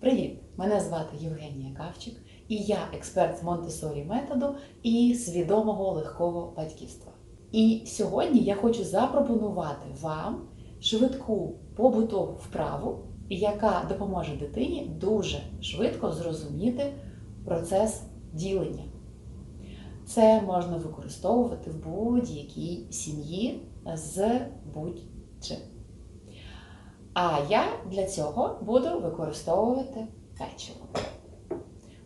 Привіт! Мене звати Євгенія Кавчик, і я експерт з Монтесорі методу і свідомого легкого батьківства. І сьогодні я хочу запропонувати вам швидку побутову вправу, яка допоможе дитині дуже швидко зрозуміти процес ділення. Це можна використовувати в будь-якій сім'ї з будь-чим. А я для цього буду використовувати печиво.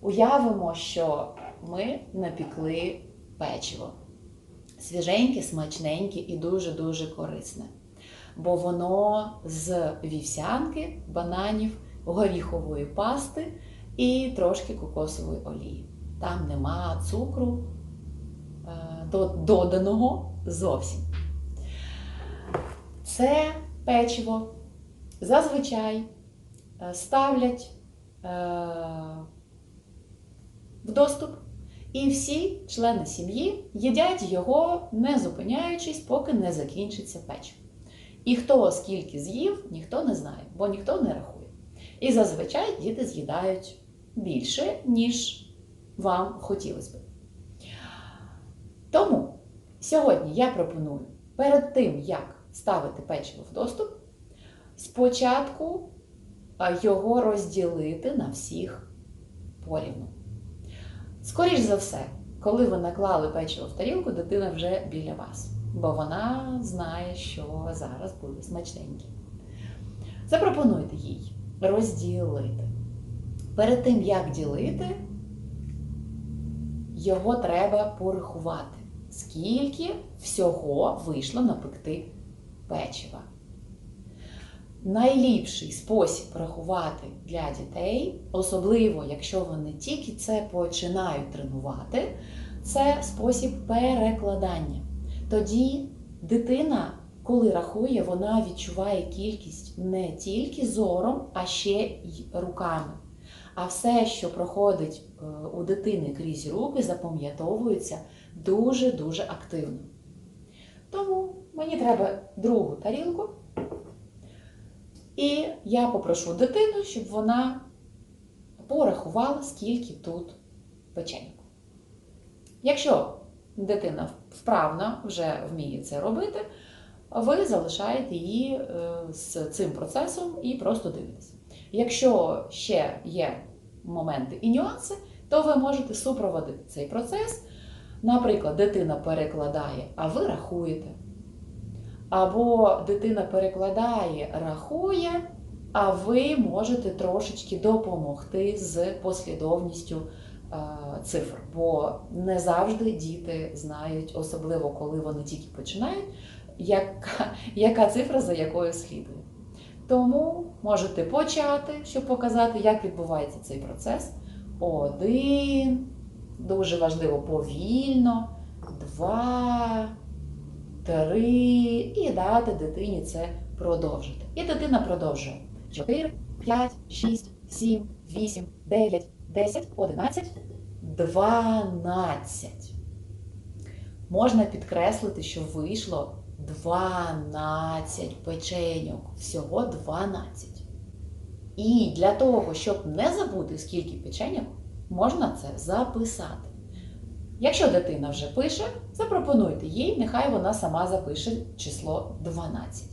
Уявимо, що ми напікли печиво. Свіженьке, смачненьке і дуже-дуже корисне. Бо воно з вівсянки, бананів, горіхової пасти і трошки кокосової олії. Там нема цукру е, доданого зовсім. Це печиво зазвичай е, ставлять е, в доступ, і всі члени сім'ї їдять його, не зупиняючись, поки не закінчиться печиво. І хто скільки з'їв, ніхто не знає, бо ніхто не рахує. І зазвичай діти з'їдають більше, ніж вам хотілося б. Тому сьогодні я пропоную перед тим, як ставити печиво в доступ, спочатку його розділити на всіх порівну. Скоріш за все, коли ви наклали печиво в тарілку, дитина вже біля вас, бо вона знає, що зараз буде смачненьке. Запропонуйте їй розділити. Перед тим, як ділити, його треба порахувати, скільки всього вийшло напекти печива. Найліпший спосіб рахувати для дітей, особливо якщо вони тільки це починають тренувати, це спосіб перекладання. Тоді дитина, коли рахує, вона відчуває кількість не тільки зором, а ще й руками. А все, що проходить е, у дитини крізь руки, запам'ятовується дуже-дуже активно. Тому мені треба другу тарілку. І я попрошу дитину, щоб вона порахувала, скільки тут печеньку. Якщо дитина вправно вже вміє це робити, ви залишаєте її е, з цим процесом і просто дивитесь. Якщо ще є моменти і нюанси, то ви можете супроводити цей процес. Наприклад, дитина перекладає, а ви рахуєте. Або дитина перекладає, рахує, а ви можете трошечки допомогти з послідовністю е, цифр. Бо не завжди діти знають, особливо коли вони тільки починають, яка, яка цифра за якою слідує. Тому можете почати, щоб показати, як відбувається цей процес. Один, дуже важливо повільно, два три, і дати дитині це продовжити. І дитина продовжує 4, 5, 6, 7, 8, 9, 10, 11, 12. Можна підкреслити, що вийшло 12 печеньок. Всього 12. І для того, щоб не забути, скільки печеньок, можна це записати. Якщо дитина вже пише, запропонуйте їй, нехай вона сама запише число 12.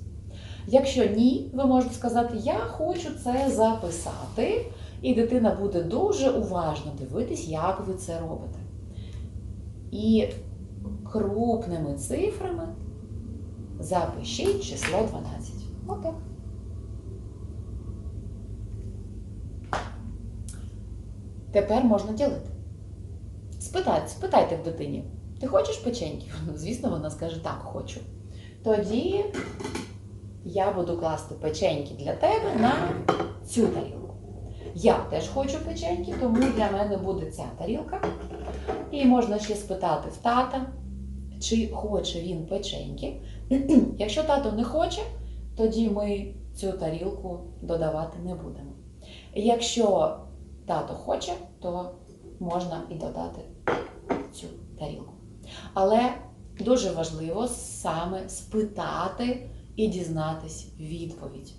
Якщо ні, ви можете сказати, я хочу це записати, і дитина буде дуже уважно дивитись, як ви це робите. І крупними цифрами запишіть число 12. Отак. Тепер можна ділити. Спитайте, спитайте в дитині, ти хочеш печеньки? Звісно, вона скаже, так, хочу. Тоді я буду класти печеньки для тебе на цю тарілку. Я теж хочу печеньки, тому для мене буде ця тарілка. І можна ще спитати в тата, чи хоче він печеньки. Якщо тато не хоче, тоді ми цю тарілку додавати не будемо. Якщо тато хоче, то можна і додати цю тарілку. Але дуже важливо саме спитати і дізнатись відповідь.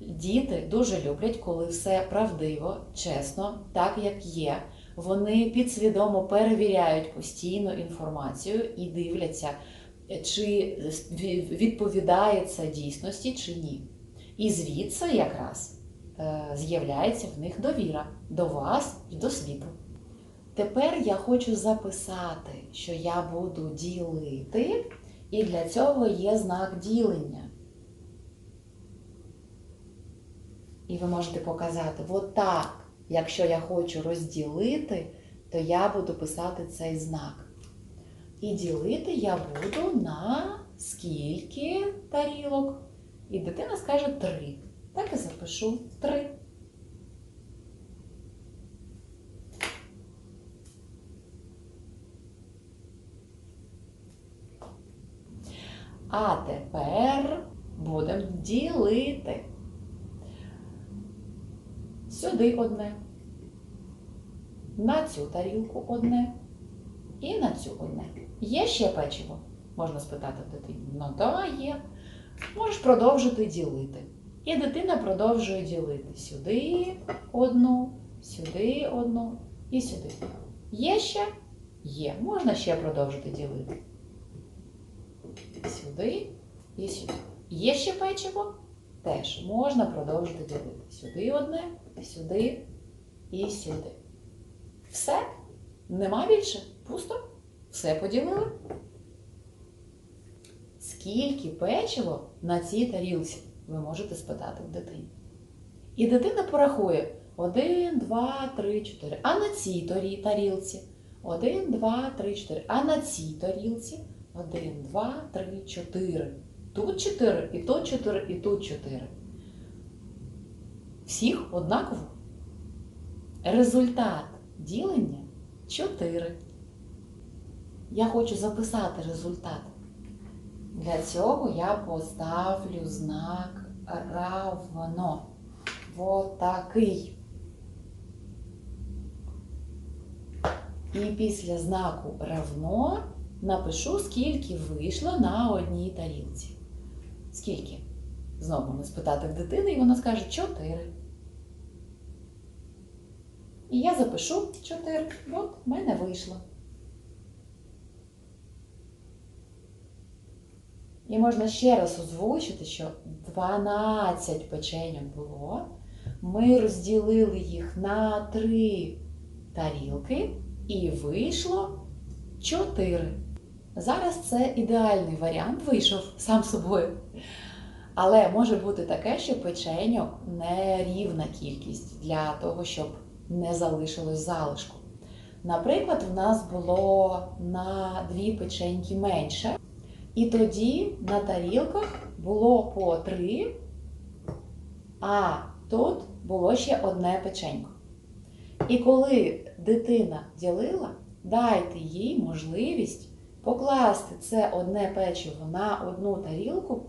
Діти дуже люблять, коли все правдиво, чесно, так як є. Вони підсвідомо перевіряють постійно інформацію і дивляться, чи відповідає це дійсності чи ні. І звідси якраз е, з'являється в них довіра до вас і до світу. Тепер я хочу записати, що я буду ділити, і для цього є знак ділення. І ви можете показати, отак, якщо я хочу розділити, то я буду писати цей знак. І ділити я буду на скільки тарілок. І дитина скаже три. Так і запишу три. А тепер будемо ділити. Сюди одне, на цю тарілку одне і на цю одне. Є ще печиво? Можна спитати дитині. Ну так, є. Можеш продовжити ділити. І дитина продовжує ділити сюди одну, сюди одну і сюди. Є ще? Є. Можна ще продовжити ділити. Сюди і сюди. Є ще печиво? Теж можна продовжити ділити. Сюди одне, сюди і сюди. Все? Нема більше? Пусто? Все поділили? Скільки печиво на цій тарілці? Ви можете спитати в дитині. І дитина порахує 1, 2, 3, 4. А на цій тарілці 1, 2, 3, 4. А на цій тарілці 1, 2, 3, 4. Тут 4, і тут 4, і тут 4. Всіх однаково. Результат ділення 4. Я хочу записати результат. Для цього я поставлю знак равно. Вот такий. І після знаку равно напишу, скільки вийшло на одній тарілці. Скільки? Знову ми спитати в дитини, і вона скаже 4. І я запишу 4. От в мене вийшло. І можна ще раз озвучити, що 12 печеньок було. Ми розділили їх на 3 тарілки і вийшло 4. Зараз це ідеальний варіант вийшов сам собою. Але може бути таке, що печеньок не рівна кількість для того, щоб не залишилось залишку. Наприклад, в нас було на дві печеньки менше. І тоді на тарілках було по три, а тут було ще одне печенько. І коли дитина ділила, дайте їй можливість покласти це одне печиво на одну тарілку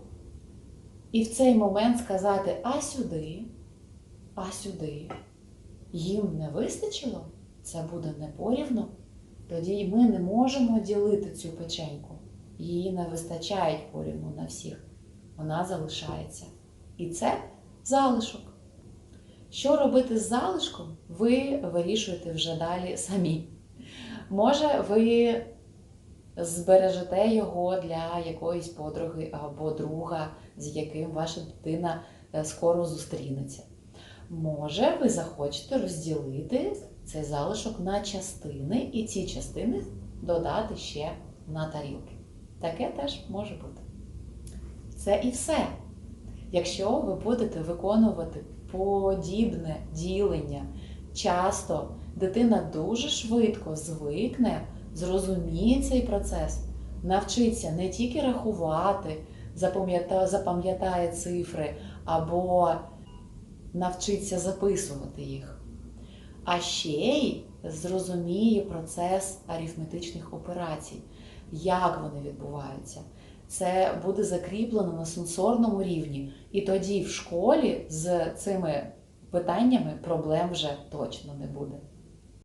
і в цей момент сказати а сюди, а сюди. Їм не вистачило, це буде непорівно, тоді ми не можемо ділити цю печеньку її не вистачає порівну на всіх. Вона залишається. І це залишок. Що робити з залишком, ви вирішуєте вже далі самі. Може, ви збережете його для якоїсь подруги або друга, з яким ваша дитина е, скоро зустрінеться. Може, ви захочете розділити цей залишок на частини, і ці частини додати ще на тарілки. Таке теж може бути. Це і все. Якщо ви будете виконувати подібне ділення часто, дитина дуже швидко звикне, зрозуміє цей процес, навчиться не тільки рахувати, запам'ятає цифри або навчиться записувати їх, а ще й зрозуміє процес арифметичних операцій як вони відбуваються. Це буде закріплено на сенсорному рівні. І тоді в школі з цими питаннями проблем вже точно не буде.